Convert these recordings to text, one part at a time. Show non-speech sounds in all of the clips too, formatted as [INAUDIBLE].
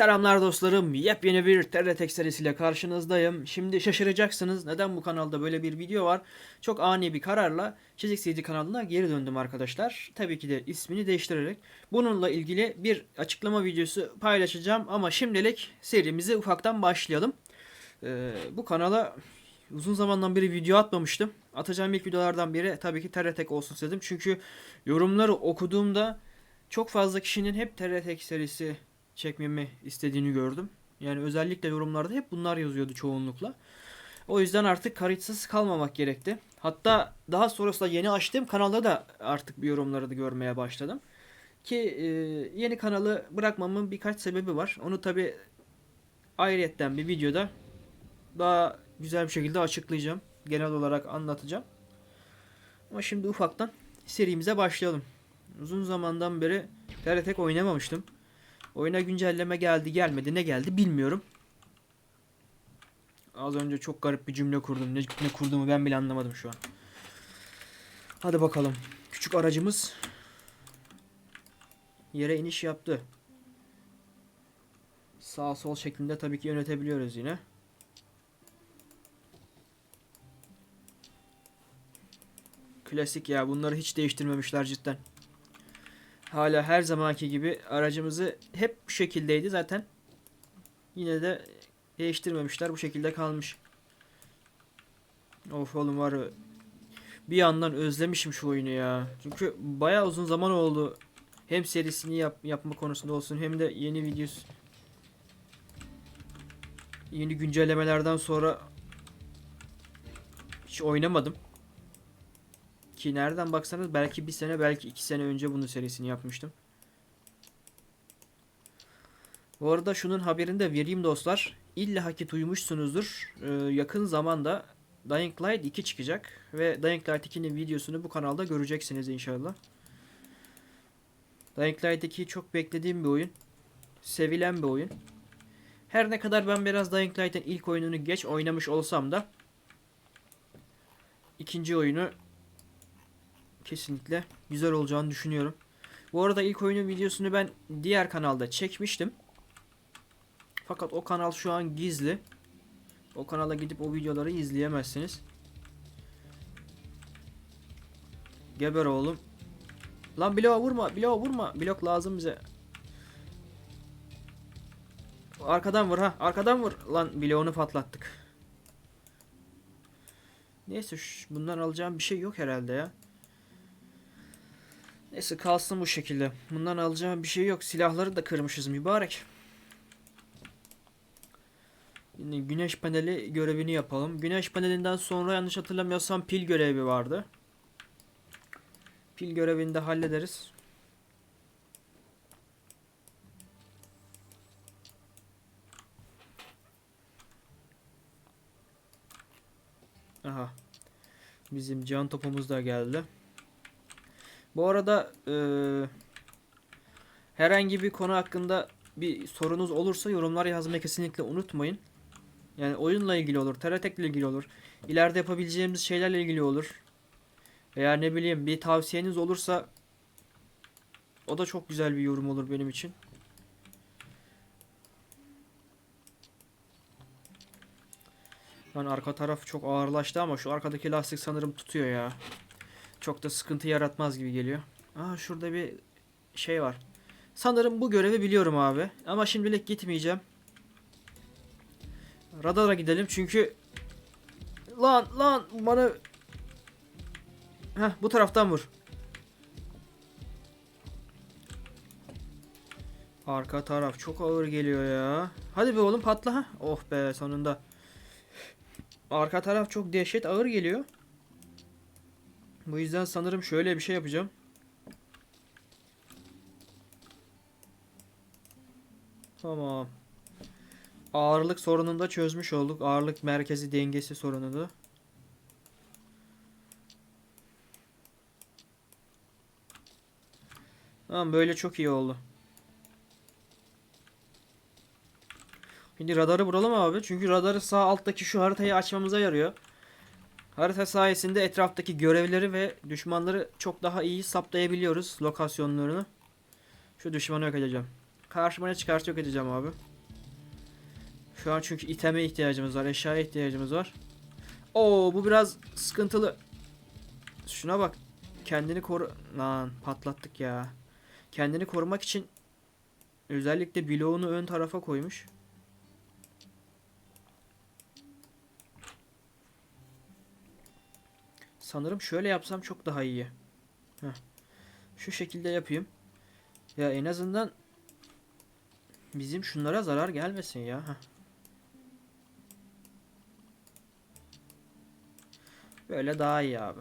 Selamlar dostlarım. Yepyeni bir TRT serisiyle karşınızdayım. Şimdi şaşıracaksınız. Neden bu kanalda böyle bir video var? Çok ani bir kararla Çizik CD kanalına geri döndüm arkadaşlar. Tabii ki de ismini değiştirerek. Bununla ilgili bir açıklama videosu paylaşacağım. Ama şimdilik serimize ufaktan başlayalım. Ee, bu kanala uzun zamandan beri video atmamıştım. Atacağım ilk videolardan biri tabii ki TRT olsun istedim. Çünkü yorumları okuduğumda çok fazla kişinin hep TRT serisi çekmemi istediğini gördüm. Yani özellikle yorumlarda hep bunlar yazıyordu çoğunlukla. O yüzden artık kayıtsız kalmamak gerekti. Hatta daha sonrasında yeni açtığım kanalda da artık bir yorumları da görmeye başladım. Ki e, yeni kanalı bırakmamın birkaç sebebi var. Onu tabi ayrıyetten bir videoda daha güzel bir şekilde açıklayacağım. Genel olarak anlatacağım. Ama şimdi ufaktan serimize başlayalım. Uzun zamandan beri TRT oynamamıştım. Oyuna güncelleme geldi gelmedi ne geldi bilmiyorum. Az önce çok garip bir cümle kurdum. Ne, ne kurduğumu ben bile anlamadım şu an. Hadi bakalım. Küçük aracımız yere iniş yaptı. Sağ sol şeklinde tabii ki yönetebiliyoruz yine. Klasik ya bunları hiç değiştirmemişler cidden. Hala her zamanki gibi aracımızı hep bu şekildeydi zaten. Yine de değiştirmemişler. Bu şekilde kalmış. Of oğlum var Bir yandan özlemişim şu oyunu ya. Çünkü bayağı uzun zaman oldu. Hem serisini yap, yapma konusunda olsun hem de yeni videos yeni güncellemelerden sonra hiç oynamadım. Ki nereden baksanız belki bir sene belki iki sene önce bunun serisini yapmıştım. Bu arada şunun haberini de vereyim dostlar. İlla ki duymuşsunuzdur. Ee, yakın zamanda Dying Light 2 çıkacak. Ve Dying Light 2'nin videosunu bu kanalda göreceksiniz inşallah. Dying Light 2 çok beklediğim bir oyun. Sevilen bir oyun. Her ne kadar ben biraz Dying Light'ın ilk oyununu geç oynamış olsam da ikinci oyunu kesinlikle güzel olacağını düşünüyorum. Bu arada ilk oyunun videosunu ben diğer kanalda çekmiştim. Fakat o kanal şu an gizli. O kanala gidip o videoları izleyemezsiniz. Geber oğlum. Lan bloğa vurma, bloğa vurma. Blok lazım bize. Arkadan vur ha, arkadan vur. Lan bloğunu patlattık. Neyse bundan alacağım bir şey yok herhalde ya. Neyse kalsın bu şekilde. Bundan alacağım bir şey yok. Silahları da kırmışız mübarek. Yine güneş paneli görevini yapalım. Güneş panelinden sonra yanlış hatırlamıyorsam pil görevi vardı. Pil görevini de hallederiz. Aha. Bizim can topumuz da geldi. Bu arada eee, herhangi bir konu hakkında bir sorunuz olursa yorumlar yazmayı kesinlikle unutmayın. Yani oyunla ilgili olur, TRT ile ilgili olur. İleride yapabileceğimiz şeylerle ilgili olur. Veya ne bileyim bir tavsiyeniz olursa o da çok güzel bir yorum olur benim için. Lan arka taraf çok ağırlaştı ama şu arkadaki lastik sanırım tutuyor ya. Çok da sıkıntı yaratmaz gibi geliyor. Aa şurada bir şey var. Sanırım bu görevi biliyorum abi. Ama şimdilik gitmeyeceğim. Radara gidelim çünkü lan lan bana Heh bu taraftan vur. Arka taraf çok ağır geliyor ya. Hadi be oğlum patla. Oh be sonunda. Arka taraf çok dehşet ağır geliyor. Bu yüzden sanırım şöyle bir şey yapacağım. Tamam. Ağırlık sorununu da çözmüş olduk. Ağırlık merkezi dengesi sorununu. Tamam böyle çok iyi oldu. Şimdi radarı vuralım abi. Çünkü radarı sağ alttaki şu haritayı açmamıza yarıyor. Harita sayesinde etraftaki görevleri ve düşmanları çok daha iyi saptayabiliyoruz lokasyonlarını. Şu düşmanı yok edeceğim. Karşıma ne çıkarsa yok edeceğim abi. Şu an çünkü iteme ihtiyacımız var. Eşyaya ihtiyacımız var. Oo bu biraz sıkıntılı. Şuna bak. Kendini koru... Lan patlattık ya. Kendini korumak için özellikle bloğunu ön tarafa koymuş. Sanırım şöyle yapsam çok daha iyi. Heh. Şu şekilde yapayım. Ya en azından bizim şunlara zarar gelmesin ya. Heh. Böyle daha iyi abi.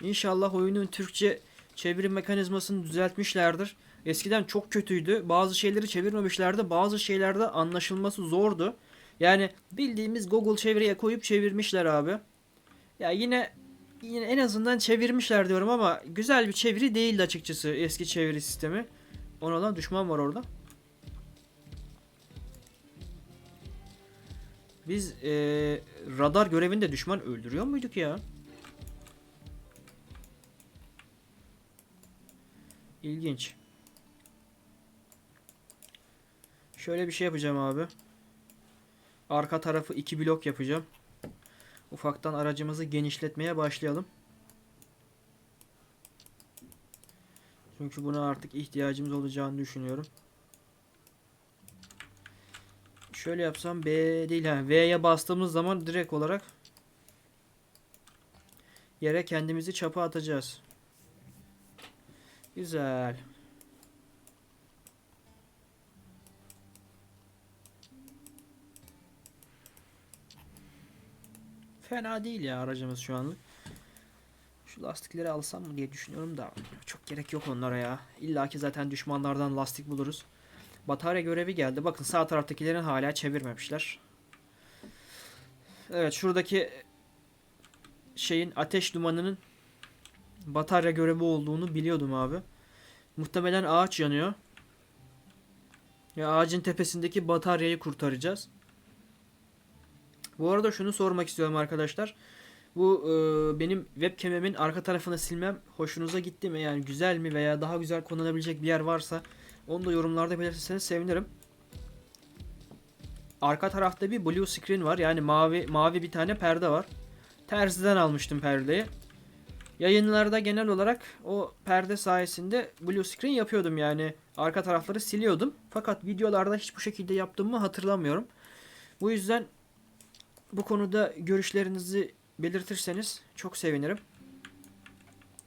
İnşallah oyunun Türkçe çevirim mekanizmasını düzeltmişlerdir. Eskiden çok kötüydü. Bazı şeyleri çevirmemişlerdi. Bazı şeylerde anlaşılması zordu. Yani bildiğimiz Google çeviriye koyup çevirmişler abi. Ya yine yine en azından çevirmişler diyorum ama güzel bir çeviri değildi açıkçası eski çeviri sistemi. Ona lan düşman var orada. Biz eee, radar görevinde düşman öldürüyor muyduk ya? İlginç. Şöyle bir şey yapacağım abi. Arka tarafı iki blok yapacağım. Ufaktan aracımızı genişletmeye başlayalım. Çünkü buna artık ihtiyacımız olacağını düşünüyorum. Şöyle yapsam B değil ha. V'ye bastığımız zaman direkt olarak yere kendimizi çapa atacağız. Güzel. Fena değil ya aracımız şu anlık. Şu lastikleri alsam mı diye düşünüyorum da çok gerek yok onlara ya. İlla ki zaten düşmanlardan lastik buluruz. Batarya görevi geldi. Bakın sağ taraftakilerin hala çevirmemişler. Evet şuradaki şeyin ateş dumanının batarya görevi olduğunu biliyordum abi. Muhtemelen ağaç yanıyor. Ya ağacın tepesindeki bataryayı kurtaracağız. Bu arada şunu sormak istiyorum arkadaşlar. Bu e, benim webcam'imin arka tarafını silmem hoşunuza gitti mi? Yani güzel mi veya daha güzel kullanabilecek bir yer varsa onu da yorumlarda belirtirseniz sevinirim. Arka tarafta bir blue screen var. Yani mavi mavi bir tane perde var. Terziden almıştım perdeyi. Yayınlarda genel olarak o perde sayesinde blue screen yapıyordum yani. Arka tarafları siliyordum. Fakat videolarda hiç bu şekilde yaptığımı hatırlamıyorum. Bu yüzden bu konuda görüşlerinizi belirtirseniz çok sevinirim.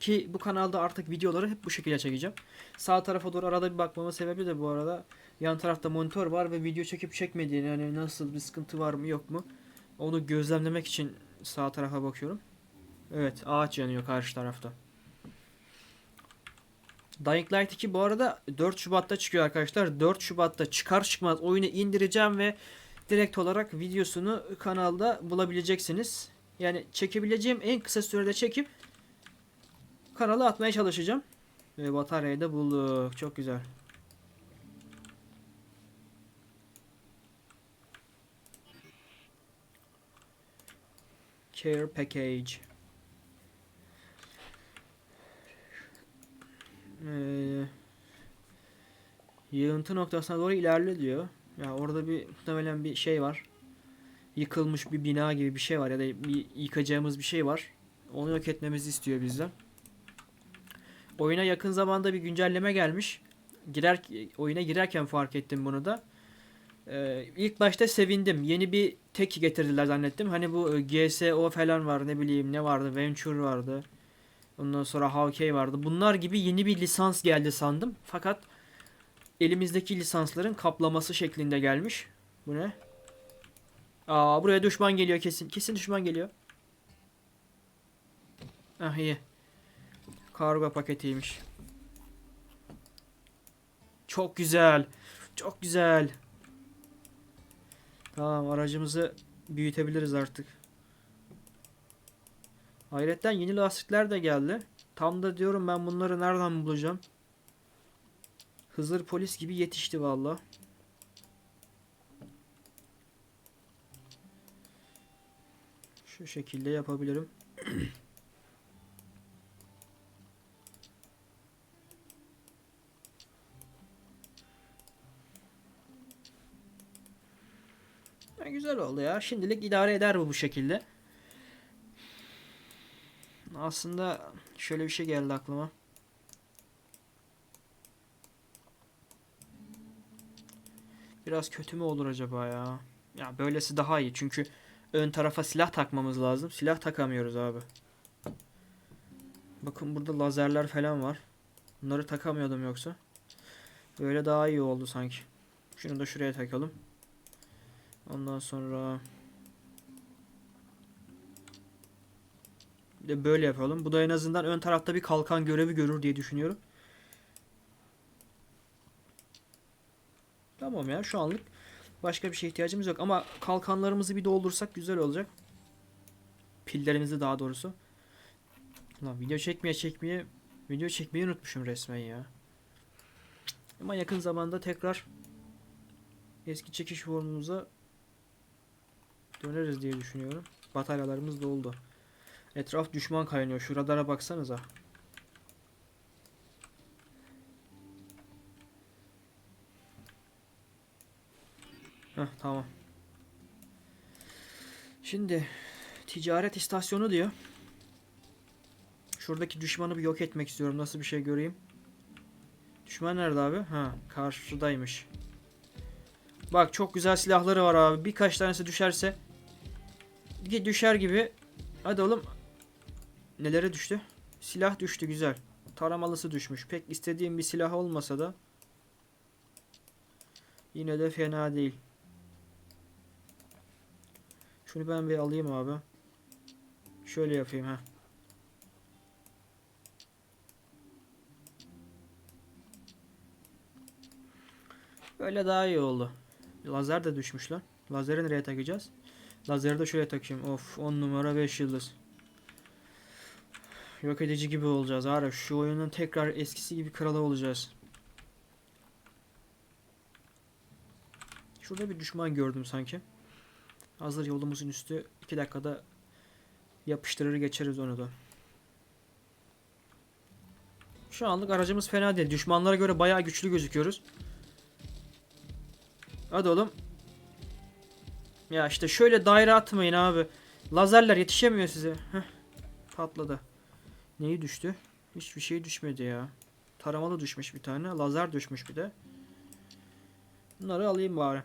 Ki bu kanalda artık videoları hep bu şekilde çekeceğim. Sağ tarafa doğru arada bir bakmamın sebebi de bu arada yan tarafta monitör var ve video çekip çekmediğini yani nasıl bir sıkıntı var mı yok mu onu gözlemlemek için sağ tarafa bakıyorum. Evet ağaç yanıyor karşı tarafta. Dying Light 2 bu arada 4 Şubat'ta çıkıyor arkadaşlar. 4 Şubat'ta çıkar çıkmaz oyunu indireceğim ve direkt olarak videosunu kanalda bulabileceksiniz. Yani çekebileceğim en kısa sürede çekip kanala atmaya çalışacağım. Ve bataryayı da bulduk. Çok güzel. Care package. Ee, yığıntı noktasına doğru ilerle diyor. Ya orada bir muhtemelen bir şey var. Yıkılmış bir bina gibi bir şey var ya da bir yıkacağımız bir şey var. Onu yok etmemizi istiyor bizden. Oyuna yakın zamanda bir güncelleme gelmiş. Girer oyuna girerken fark ettim bunu da. Ee, ilk başta sevindim. Yeni bir tek getirdiler zannettim. Hani bu e, GSO falan var ne bileyim ne vardı. Venture vardı. Ondan sonra Hawkeye vardı. Bunlar gibi yeni bir lisans geldi sandım. Fakat elimizdeki lisansların kaplaması şeklinde gelmiş. Bu ne? Aa buraya düşman geliyor kesin. Kesin düşman geliyor. Ah iyi. Kargo paketiymiş. Çok güzel. Çok güzel. Tamam aracımızı büyütebiliriz artık. Hayretten yeni lastikler de geldi. Tam da diyorum ben bunları nereden bulacağım? Hızır polis gibi yetişti valla. Şu şekilde yapabilirim. [CLEARS THROAT] güzel oldu ya. Şimdilik idare eder bu bu şekilde. Aslında şöyle bir şey geldi aklıma. Biraz kötü mü olur acaba ya? Ya böylesi daha iyi çünkü ön tarafa silah takmamız lazım. Silah takamıyoruz abi. Bakın burada lazerler falan var. Bunları takamıyordum yoksa. Böyle daha iyi oldu sanki. Şunu da şuraya takalım. Ondan sonra de böyle yapalım. Bu da en azından ön tarafta bir kalkan görevi görür diye düşünüyorum. Tamam ya şu anlık başka bir şeye ihtiyacımız yok ama kalkanlarımızı bir doldursak güzel olacak. Pillerimizi daha doğrusu. Lan video çekmeye çekmeye video çekmeyi unutmuşum resmen ya. Ama yakın zamanda tekrar eski çekiş formumuza döneriz diye düşünüyorum. Bataryalarımız doldu. Etraf düşman kaynıyor. Şu radara baksanıza. Heh, tamam. Şimdi ticaret istasyonu diyor. Şuradaki düşmanı bir yok etmek istiyorum. Nasıl bir şey göreyim. Düşman nerede abi? Ha, karşıdaymış. Bak çok güzel silahları var abi. Birkaç tanesi düşerse düşer gibi. Hadi oğlum. Nelere düştü? Silah düştü güzel. Taramalısı düşmüş. Pek istediğim bir silah olmasa da yine de fena değil. Şunu ben bir alayım abi. Şöyle yapayım ha. Böyle daha iyi oldu. Lazer de düşmüş lan. Lazeri nereye takacağız? Lazeri de şuraya takayım. Of 10 numara 5 yıldız. Yok edici gibi olacağız. Ara şu oyunun tekrar eskisi gibi kralı olacağız. Şurada bir düşman gördüm sanki. Hazır yolumuzun üstü 2 dakikada yapıştırır geçeriz onu da. Şu anlık aracımız fena değil. Düşmanlara göre bayağı güçlü gözüküyoruz. Hadi oğlum. Ya işte şöyle daire atmayın abi. Lazerler yetişemiyor size. Heh. Patladı. Neyi düştü? Hiçbir şey düşmedi ya. Taramalı düşmüş bir tane. Lazer düşmüş bir de. Bunları alayım bari.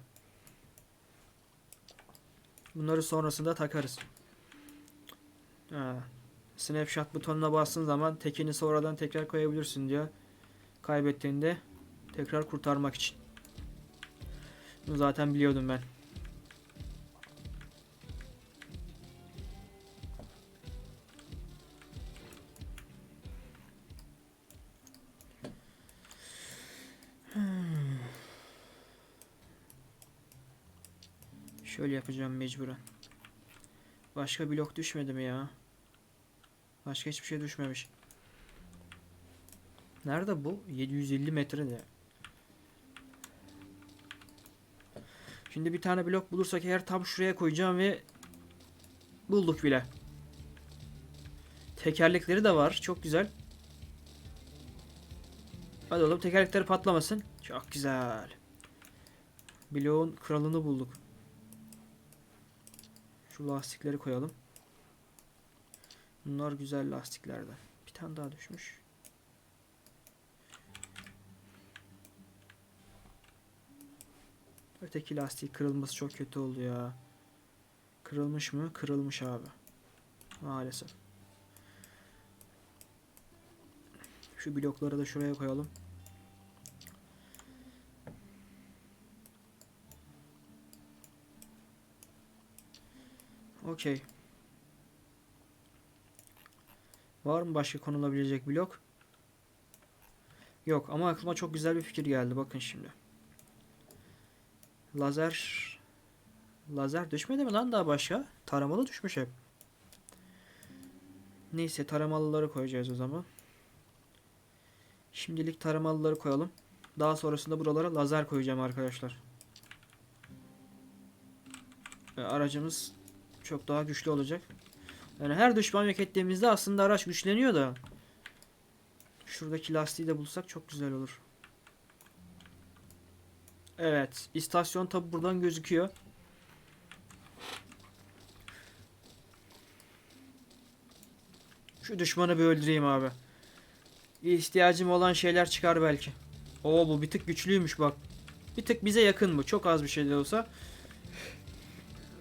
Bunları sonrasında takarız. Ha. Snapshot butonuna bastığın zaman tekini sonradan tekrar koyabilirsin diyor. Kaybettiğinde tekrar kurtarmak için. Bunu zaten biliyordum ben. Şöyle yapacağım mecburen. Başka blok düşmedi mi ya? Başka hiçbir şey düşmemiş. Nerede bu? 750 metre de. Şimdi bir tane blok bulursak eğer tam şuraya koyacağım ve bulduk bile. Tekerlekleri de var. Çok güzel. Hadi oğlum tekerlekleri patlamasın. Çok güzel. Bloğun kralını bulduk. Şu lastikleri koyalım. Bunlar güzel lastiklerden. Bir tane daha düşmüş. Öteki lastik kırılması çok kötü oldu ya. Kırılmış mı? Kırılmış abi. Maalesef. Şu blokları da şuraya koyalım. Okey. Var mı başka konulabilecek blok? Yok ama aklıma çok güzel bir fikir geldi. Bakın şimdi. Lazer Lazer düşmedi mi lan daha başka? Taramalı düşmüş hep. Neyse taramalıları koyacağız o zaman. Şimdilik taramalıları koyalım. Daha sonrasında buralara lazer koyacağım arkadaşlar. Ve aracımız çok daha güçlü olacak. Yani her düşman yok ettiğimizde aslında araç güçleniyor da. Şuradaki lastiği de bulsak çok güzel olur. Evet. istasyon tabi buradan gözüküyor. Şu düşmanı bir öldüreyim abi. İhtiyacım olan şeyler çıkar belki. Oo bu bir tık güçlüymüş bak. Bir tık bize yakın bu. Çok az bir şey de olsa.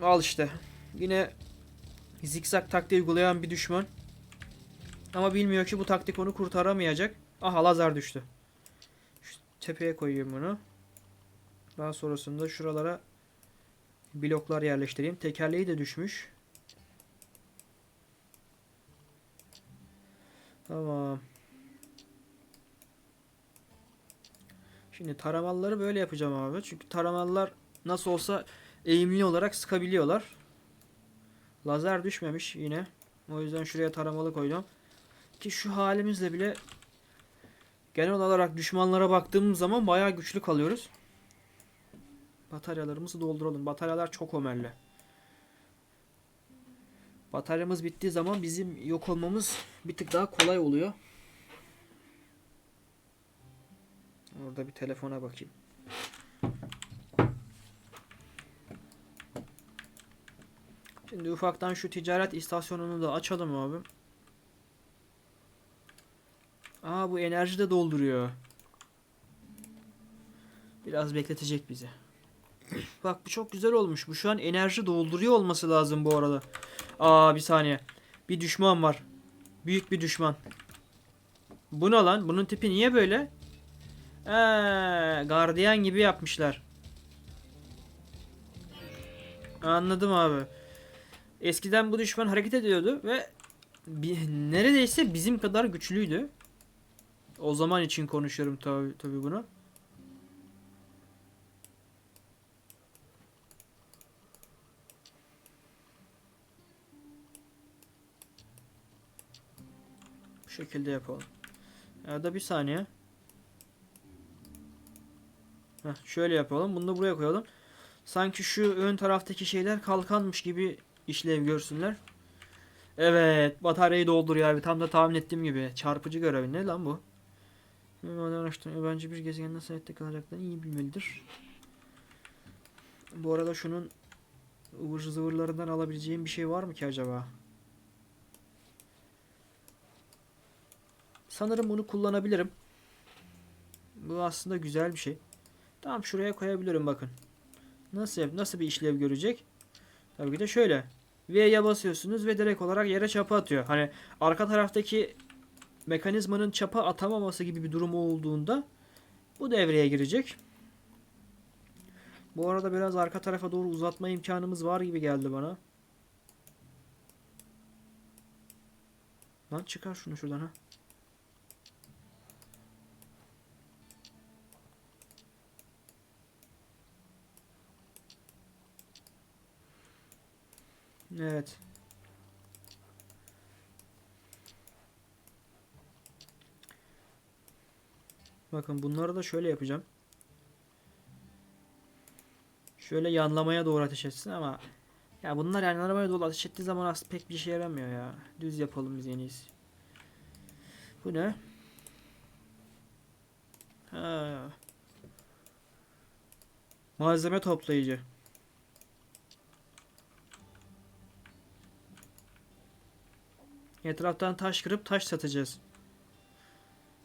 Al işte. Yine zikzak taktiği uygulayan bir düşman. Ama bilmiyor ki bu taktik onu kurtaramayacak. Aha lazer düştü. Şu tepeye koyayım bunu. Daha sonrasında şuralara bloklar yerleştireyim. Tekerleği de düşmüş. Tamam. Şimdi taramalları böyle yapacağım abi. Çünkü taramallar nasıl olsa eğimli olarak sıkabiliyorlar. Lazer düşmemiş yine. O yüzden şuraya taramalı koydum. Ki şu halimizle bile genel olarak düşmanlara baktığımız zaman bayağı güçlü kalıyoruz. Bataryalarımızı dolduralım. Bataryalar çok ömerli. Bataryamız bittiği zaman bizim yok olmamız bir tık daha kolay oluyor. Orada bir telefona bakayım. Şimdi ufaktan şu ticaret istasyonunu da açalım abi. Aa bu enerji de dolduruyor. Biraz bekletecek bizi. Bak bu çok güzel olmuş. Bu şu an enerji dolduruyor olması lazım bu arada. Aa bir saniye. Bir düşman var. Büyük bir düşman. Bu ne lan? Bunun tipi niye böyle? Eee, gardiyan gibi yapmışlar. Anladım abi. Eskiden bu düşman hareket ediyordu ve neredeyse bizim kadar güçlüydü. O zaman için konuşuyorum tabi tabi bunu. Bu şekilde yapalım. Ya da bir saniye. Heh, şöyle yapalım. Bunu da buraya koyalım. Sanki şu ön taraftaki şeyler kalkanmış gibi işlev görsünler. Evet, bataryayı dolduruyor abi. Tam da tahmin ettiğim gibi. Çarpıcı görevi. Ne lan bu? Araştırma bence bir gezegen nasıl hayatta kalacaklarını iyi bilmelidir. Bu arada şunun ıvır zıvırlarından alabileceğim bir şey var mı ki acaba? Sanırım bunu kullanabilirim. Bu aslında güzel bir şey. Tamam şuraya koyabilirim bakın. Nasıl nasıl bir işlev görecek? Tabii ki de şöyle. V'ye basıyorsunuz ve direkt olarak yere çapa atıyor. Hani arka taraftaki mekanizmanın çapa atamaması gibi bir durum olduğunda bu devreye girecek. Bu arada biraz arka tarafa doğru uzatma imkanımız var gibi geldi bana. Lan çıkar şunu şuradan ha. Evet. Bakın bunları da şöyle yapacağım. Şöyle yanlamaya doğru ateş etsin ama ya bunlar yanlamaya doğru ateş ettiği zaman aslında pek bir işe yaramıyor ya. Düz yapalım biz en iyisi. Bu ne? Ha. Malzeme toplayıcı. Etraftan taş kırıp taş satacağız.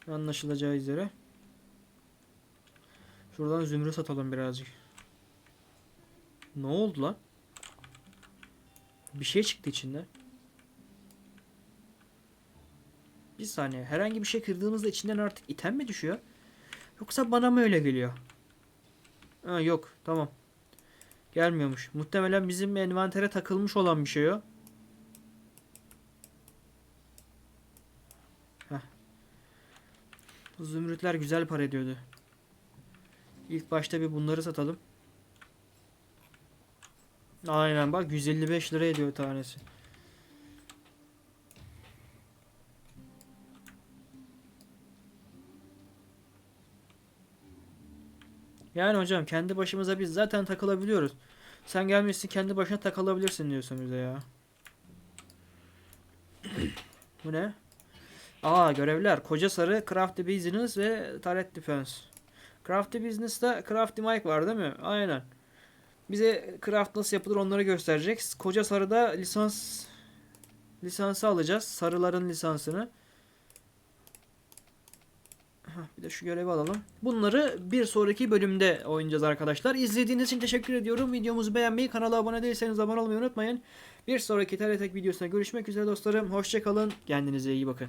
Anlaşılacağı üzere. Şuradan zümrüt satalım birazcık. Ne oldu lan? Bir şey çıktı içinde. Bir saniye. Herhangi bir şey kırdığımızda içinden artık item mi düşüyor? Yoksa bana mı öyle geliyor? Ha, yok. Tamam. Gelmiyormuş. Muhtemelen bizim envantere takılmış olan bir şey o. Bu zümrütler güzel para ediyordu. İlk başta bir bunları satalım. Aynen bak 155 lira ediyor tanesi. Yani hocam kendi başımıza biz zaten takılabiliyoruz. Sen gelmişsin kendi başına takılabilirsin diyorsun bize ya. Bu ne? Aa görevler. Koca Sarı, Crafty Business ve Turret Defense. Crafty Business'ta Crafty Mike var değil mi? Aynen. Bize craft nasıl yapılır onları gösterecek. Koca Sarı'da lisans lisansı alacağız. Sarıların lisansını. Bir de şu görevi alalım. Bunları bir sonraki bölümde oynayacağız arkadaşlar. İzlediğiniz için teşekkür ediyorum. Videomuzu beğenmeyi, kanala abone değilseniz abone olmayı unutmayın. Bir sonraki TRT videosuna görüşmek üzere dostlarım. Hoşçakalın. Kendinize iyi bakın.